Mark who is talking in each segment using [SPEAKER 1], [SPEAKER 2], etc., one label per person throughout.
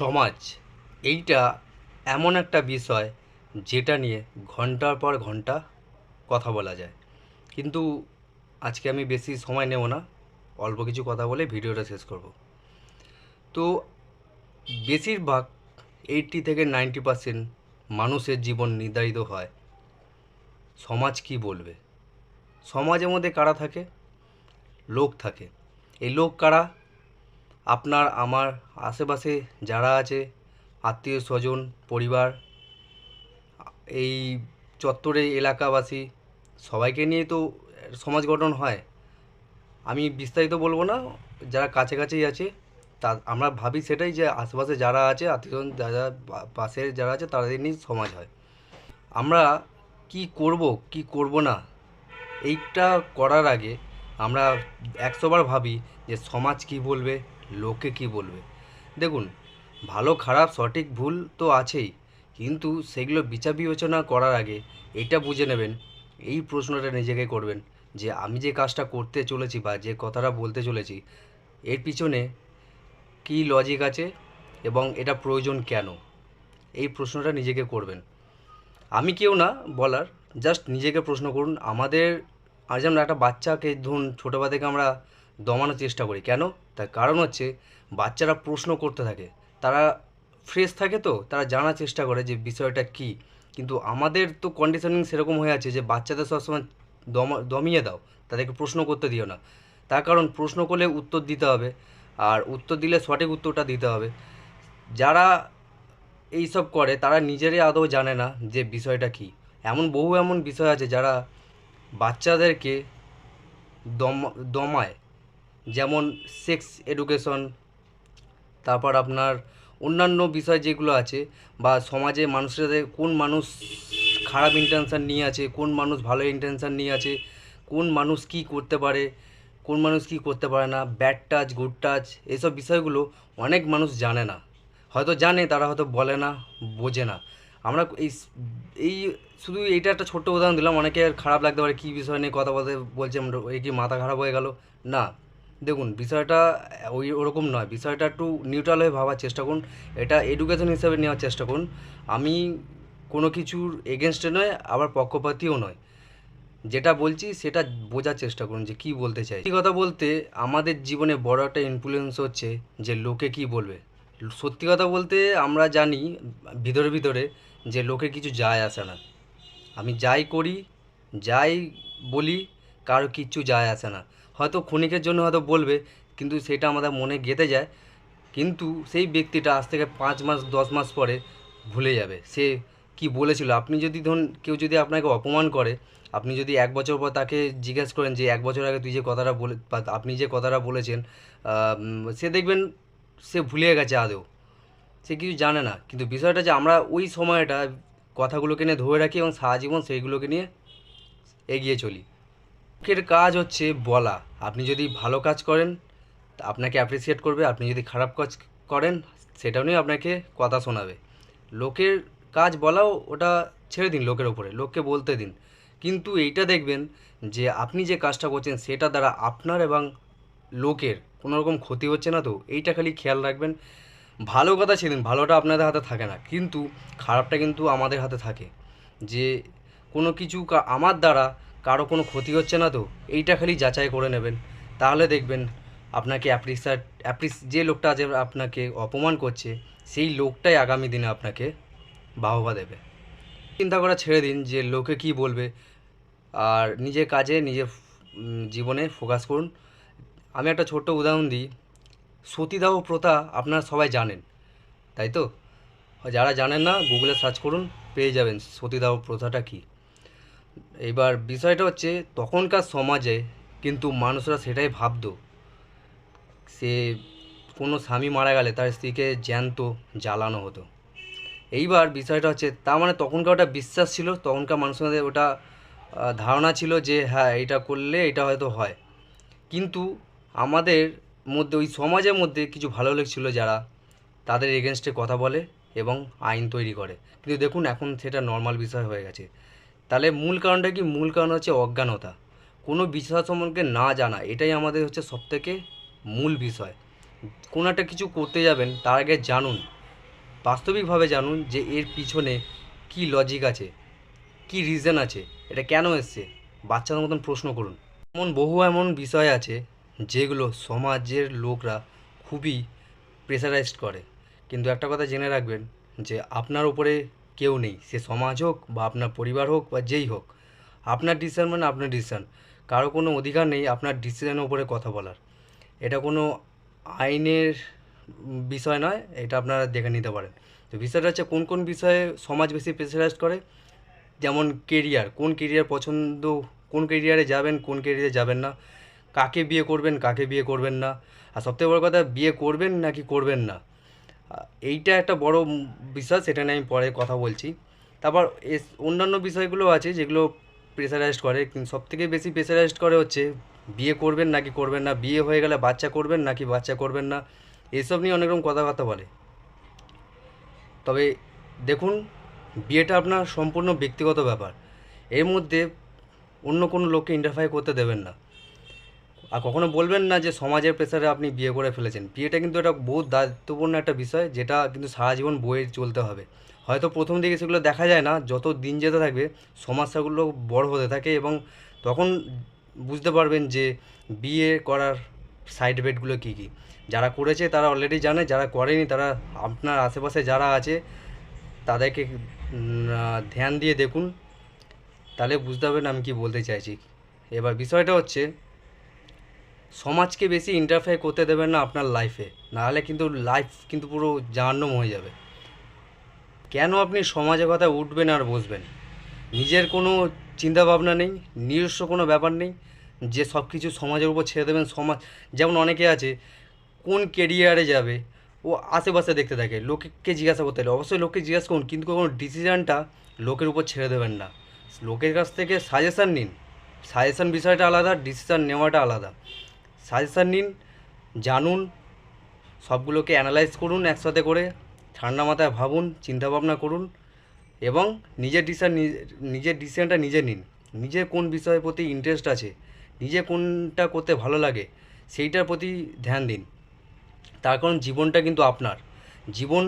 [SPEAKER 1] সমাজ। এইটা এমন একটা বিষয় যেটা নিয়ে ঘণ্টার পর ঘণ্টা কথা বলা যায়। কিন্তু আজকে আমি বেশি সময় নেব না, অল্প কিছু কথা বলে ভিডিওটা শেষ করব। তো বেশিরভাগ এইটটি থেকে নাইনটি পার্সেন্ট মানুষের জীবন নির্ধারিত হয় সমাজ কি বলবে? সমাজের মধ্যে কারা থাকে? লোক থাকে। এই লোক কারা? আপনার, আমার আশেপাশে যারা আছে, আত্মীয় স্বজন, পরিবার, এই চত্বরে এলাকাবাসী, সবাইকে নিয়ে তো সমাজ গঠন হয়। আমি বিস্তারিত বলব না, যারা কাছাকাছি আছে, তা আমরা ভাবি সেটাই যে আশেপাশে যারা আছে আত্মীয়স্বজন যারা পাশে যারা আছে, তাদের নিয়ে সমাজ হয়। আমরা কি করব কি করব না, এইটা করার আগে আমরা একশোবার ভাবি যে সমাজ কি বলবে লোকে কি বলবে? দেখুন, ভালো, খারাপ, সঠিক ভুল তো আছেই, কিন্তু সেগুলো বিচার বিবেচনা করার আগে এটা বুঝে নেবেন, এই প্রশ্নটা নিজেকে করবেন যে আমি যে কাজটা করতে চলেছি বা যে কথাটা বলতে চলেছি, এর পিছনে কী লজিক আছে এবং এটা প্রয়োজন কেন? এই প্রশ্নটা নিজেকে করবেন। আমি কেউ না, বলার জাস্ট নিজেকে প্রশ্ন করুন। আমাদের আর যেমন একটা বাচ্চাকে ধরুন, ছোটোবেলা থেকে আমরা দমানোর চেষ্টা করি। কেন? তার কারণ হচ্ছে, বাচ্চারা প্রশ্ন করতে থাকে। তারা ফ্রেশ থাকে তো, তারা জানার চেষ্টা করে যে বিষয়টা কী। কিন্তু আমাদের তো কন্ডিশনিং সেরকম হয়ে আছে যে, বাচ্চাদের সবসময় দমা, দমিয়ে দাও। তাদেরকে প্রশ্ন করতে দিও না। তার কারণ, প্রশ্ন করলে উত্তর দিতে হবে। আর উত্তর দিলে সঠিক উত্তরটা দিতে হবে। যারা এইসব করে, তারা নিজেরাই আদৌ জানে না যে বিষয়টা কী। এমন বহু এমন বিষয় আছে যারা বাচ্চাদেরকে দম, দমায়। যেমন সেক্স এডুকেশন তারপর আপনার অন্যান্য বিষয় যেগুলো আছে বা সমাজে মানুষের কোন মানুষ খারাপ ইন্টেনশন নিয়ে আছে, কোন মানুষ ভালো ইন্টেনশন নিয়ে আছে, কোন মানুষ কি করতে পারে, কোন মানুষ কি করতে পারে না ব্যাড টাচ গুড টাচ এসব বিষয়গুলো অনেক মানুষ জানে না। হয়তো জানে, তারা হয়তো বলে না, বোঝে না। আমরা এই এই শুধু এইটা একটা ছোট্ট উদাহরণ দিলাম, অনেকে খারাপ লাগতে পারে, কী বিষয় নিয়ে কথা বলতে বলছে, আমরা এই কি মাথা খারাপ হয়ে গেল? না। দেখুন, বিষয়টা ওই ওরকম নয়। বিষয়টা একটু নিউট্রাল হয়ে ভাবার চেষ্টা করুন। এটা এডুকেশন হিসেবে নেওয়ার চেষ্টা করুন। আমি কোনো কিছুর এগেনস্টে নয়, আবার পক্ষপাতিও নয়। যেটা বলছি, সেটা বোঝার চেষ্টা করুন যে কী বলতে চাই। সত্যি কথা বলতে, আমাদের জীবনে বড় একটা ইনফ্লুয়েন্স হচ্ছে যে লোকে কি বলবে। সত্যি কথা বলতে, আমরা জানি ভিতরে ভিতরে যে লোকে কিছু যায় আসে না। আমি যাই করি, যাই বলি, কারও কিচ্ছু যায় আসে না। হয়তো ক্ষণিকের জন্য হয়তো বলবে, কিন্তু সেটা আমাদের মনে গেঁথে যায়। কিন্তু সেই ব্যক্তিটা আজ থেকে পাঁচ মাস, দশ মাস পরে ভুলে যাবে। সে কি বলেছিল? আপনি যদি ধরুন কেউ যদি আপনাকে অপমান করে, আপনি যদি এক বছর পর তাকে জিজ্ঞেস করেন যে, এক বছর আগে তুই যে কথাটা বলে আপনি যে কথাটা বলেছেন সে দেখবেন সে ভুলে গেছে আদৌ। সে কিছু জানে না। কিন্তু বিষয়টা যে আমরা ওই সময়টা কথাগুলোকে নিয়ে ধরে রাখি এবং সারা জীবন সেইগুলোকে নিয়ে এগিয়ে চলি। লোকের কাজ হচ্ছে বলা। আপনি যদি ভালো কাজ করেন, আপনাকে অ্যাপ্রিসিয়েট করবে। আপনি যদি খারাপ কাজ করেন, সেটাও নিয়ে আপনাকে কথা শোনাবে। লোকের কাজ বলাও ওটা ছেড়ে দিন লোকের ওপরে লোককে বলতে দিন। কিন্তু এইটা দেখবেন যে আপনি যে কাজটা করছেন, সেটা দ্বারা আপনার এবং লোকের কোনো রকম ক্ষতি হচ্ছে না তো, এইটা খালি খেয়াল রাখবেন। ভালো কথা সেদিন ভালোটা আপনাদের হাতে থাকে না। কিন্তু খারাপটা কিন্তু আমাদের হাতে থাকে। যে কোনো কিছু আমার দ্বারা কারও কোনো ক্ষতি হচ্ছে না তো? এইটা খালি যাচাই করে নেবেন। তাহলে দেখবেন আপনাকে অ্যাপ্রিসিয়েট অ্যাপ্রিস, যে লোকটা আজ আপনাকে অপমান করছে, সেই লোকটাই আগামী দিনে আপনাকে বাহবা দেবে। চিন্তা করা ছেড়ে দিন যে লোকে কি বলবে। আর নিজের কাজে, নিজের জীবনে ফোকাস করুন। আমি একটা ছোট্ট উদাহরণ দিই। সতীদাহ প্রথা আপনারা সবাই জানেন, তাই তো? যারা জানেন না গুগলে সার্চ করুন, পেয়ে যাবেন সতীদাহ প্রথাটা কী। এবার বিষয়টা হচ্ছে, তখনকার সমাজে কিন্তু মানুষরা সেটাই ভাবতো। সে কোনো স্বামী মারা গেলে তার স্ত্রীকে জ্যান্ত, জ্বালানো হতো। এইবার বিষয়টা হচ্ছে, তার মানে তখনকার ওটা বিশ্বাস ছিল, তখনকার মানুষের ওটা ধারণা ছিল যে হ্যাঁ এটা করলে এটা হয়তো হয়। কিন্তু আমাদের মধ্যে, ওই সমাজের মধ্যে কিছু ভালো লোক ছিল যারা, তাদের এগেনস্টে কথা বলে এবং আইন তৈরি করে। কিন্তু দেখুন, এখন সেটা নর্মাল বিষয় হয়ে গেছে। তাহলে মূল কারণটা কি? মূল কারণ হচ্ছে অজ্ঞানতা। কোনো বিষয় সম্পর্কে না জানা, এটাই আমাদের হচ্ছে সবথেকে মূল বিষয়। কোনো একটা কিছু করতে যাবেন, তার আগে জানুন। বাস্তবিকভাবে জানুন যে এর পিছনে কী লজিক আছে, কী রিজন আছে, এটা কেন এসছে? বাচ্চাদের মতন প্রশ্ন করুন। এমন বহু এমন বিষয় আছে, যেগুলো সমাজের লোকরা খুবই প্রেসারাইজড করে। কিন্তু একটা কথা জেনে রাখবেন যে আপনার উপরে কেউ নেই। সে সমাজ হোক বা আপনার পরিবার হোক বা যেই হোক, আপনার ডিসিশন মানে আপনার ডিসিশন কারও কোনো অধিকার নেই আপনার ডিসিশনের উপরে কথা বলার। এটা কোনো আইনের বিষয় নয়, এটা আপনারা দেখে নিতে পারেন। তো বিষয়টা হচ্ছে কোন কোন বিষয়ে সমাজ বেশি প্রেসারাইজ করে, যেমন কেরিয়ার কোন কেরিয়ার পছন্দ, কোন কেরিয়ারে যাবেন, কোন কেরিয়ারে যাবেন না, কাকে বিয়ে করবেন, কাকে বিয়ে করবেন না। আর সবথেকে বড় কথা, বিয়ে করবেন নাকি করবেন না? এইটা একটা বড় বিষয় সেটা নিয়ে আমি পরে কথা বলছি। তারপর অন্যান্য বিষয়গুলো আছে যেগুলো প্রেসারাইজড করে, কিন্তু সবথেকে বেশি প্রেসারাইজড করে হচ্ছে বিয়ে করবেন নাকি করবেন না, বিয়ে হয়ে গেলে বাচ্চা করবেন নাকি বাচ্চা করবেন না, এসব নিয়ে অনেক রকম কথাবার্তা বলে। তবে দেখুন, বিয়েটা আপনার সম্পূর্ণ ব্যক্তিগত ব্যাপার। এর মধ্যে অন্য কোনো লোককে ইন্টারফায়ার করতে দেবেন না। আর কখনো বলবেন না যে সমাজের প্রেসারে আপনি বিয়ে করে ফেলেছেন? বিয়েটা কিন্তু একটা বহুত দায়িত্বপূর্ণ একটা বিষয়, যেটা কিন্তু সারা জীবন বয়ে চলতে হবে। হয়তো প্রথম দিকে সেগুলো দেখা যায় না, যত দিন যেতে থাকবে সমস্যাগুলো বড় হতে থাকে এবং তখন বুঝতে পারবেন যে বিয়ে করার সাইড এফেক্টগুলো কী কী। যারা করেছে তারা অলরেডি জানে, যারা করেনি তারা আপনার আশেপাশে যারা আছে, তাদেরকে ধ্যান দিয়ে দেখুন। তাহলে বুঝতে পারবেন আমি কি বলতে চাইছি। এবার বিষয়টা হচ্ছে সমাজকে বেশি ইন্টারফেয়ার করতে দেবেন না আপনার লাইফে নাহলে কিন্তু লাইফ কিন্তু পুরো জাহান্নম হয়ে যাবে। কেন আপনি সমাজের কথা উঠবেন আর বসবেন? নিজের কোনো চিন্তা ভাবনা নেই, নিজস্ব কোনো ব্যাপার নেই, যে সব কিছু সমাজের উপর ছেড়ে দেবেন। সমাজ, যেমন অনেকে আছে, কোন কেরিয়ারে যাবে, ও আশেপাশে দেখতে থাকে, লোককে জিজ্ঞাসা করতে হবে অবশ্যই লোককে জিজ্ঞাসা করুন, কিন্তু কোনো ডিসিশানটা লোকের উপর ছেড়ে দেবেন না। লোকের কাছ থেকে সাজেশান নিন। সাজেশান বিষয়টা আলাদা ডিসিশান নেওয়াটা আলাদা। সাজেশান নিন, জানুন, সবগুলোকে অ্যানালাইজ করুন একসাথে করে, ঠান্ডা মাথায় ভাবুন, চিন্তাভাবনা করুন এবং নিজের ডিসিশন নিজের ডিসিশনটা নিজে নিন। নিজের কোন বিষয়ের প্রতি ইন্টারেস্ট আছে, নিজে কোনটা করতে ভালো লাগে, সেইটার প্রতি ধ্যান দিন। তার কারণ জীবনটা কিন্তু আপনার। জীবন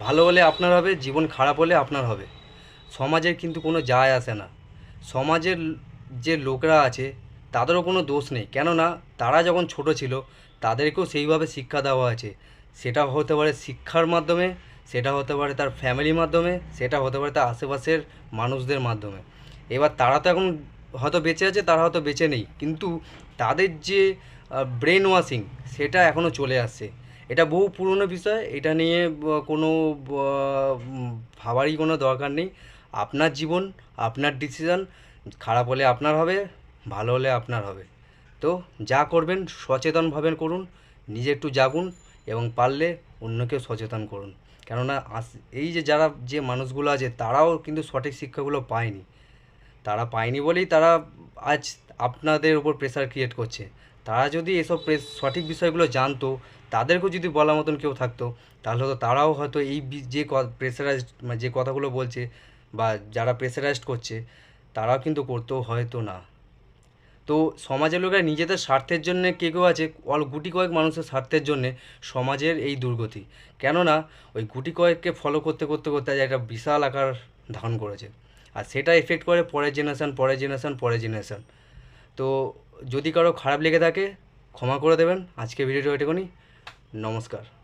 [SPEAKER 1] ভালো হলে আপনার হবে, জীবন খারাপ হলে আপনার হবে। সমাজের কিন্তু কোনো যায় আসে না। সমাজের যে লোকরা আছে তাদেরও কোনো দোষ নেই। কেননা তারা যখন ছোট ছিল, তাদেরকেও সেইভাবে শিক্ষা দেওয়া আছে সেটা হতে পারে শিক্ষার মাধ্যমে, সেটা হতে পারে তার ফ্যামিলির মাধ্যমে, সেটা হতে পারে তার আশেপাশের মানুষদের মাধ্যমে। এবার তারা তো এখন হয়তো বেঁচে আছে, তারা হয়তো বেঁচে নেই। কিন্তু তাদের যে ব্রেন ওয়াশিং সেটা এখনও চলে আসছে। এটা বহু পুরনো বিষয়, এটা নিয়ে কোনো ভাবারই কোনো দরকার নেই। আপনার জীবন, আপনার ডিসিশন খারাপ হলে আপনার হবে ভালো হলে আপনার হবে। তো যা করবেন সচেতনভাবে করুন, নিজে একটু জাগুন এবং পারলে অন্যকেও সচেতন করুন। কেননা এই যে যারা, যে মানুষগুলো আছে, তারাও কিন্তু সঠিক শিক্ষাগুলো পায়নি। তারা পায়নি বলেই তারা আজ আপনাদের উপর প্রেশার ক্রিয়েট করছে। তারা যদি এসব সঠিক বিষয়গুলো জানতো, তাদেরকেও যদি বলার মতন কেউ থাকতো, তাহলে তো তারাও হয়তো এই যে প্রেসারাইজড যে কথাগুলো বলছে বা যারা প্রেসারাইজড করছে, তারাও কিন্তু করতেও হয়তো না। তো সমাজের লোকেরা নিজেদের স্বার্থের জন্য কে কেউ আছে, অল গুটি কয়েক মানুষের স্বার্থের জন্যে সমাজের এই দুর্গতি। কেননা ওই গুটি কয়েককে ফলো করতে করতে করতে আজ একটা বিশাল আকার ধারণ করেছে। আর সেটা এফেক্ট করে পরের জেনারেশান পরের জেনারেশান পরের জেনারেশান তো যদি কারও খারাপ লেগে থাকে, ক্ষমা করে দেবেন। আজকে ভিডিওটা এটুকুনি। নমস্কার।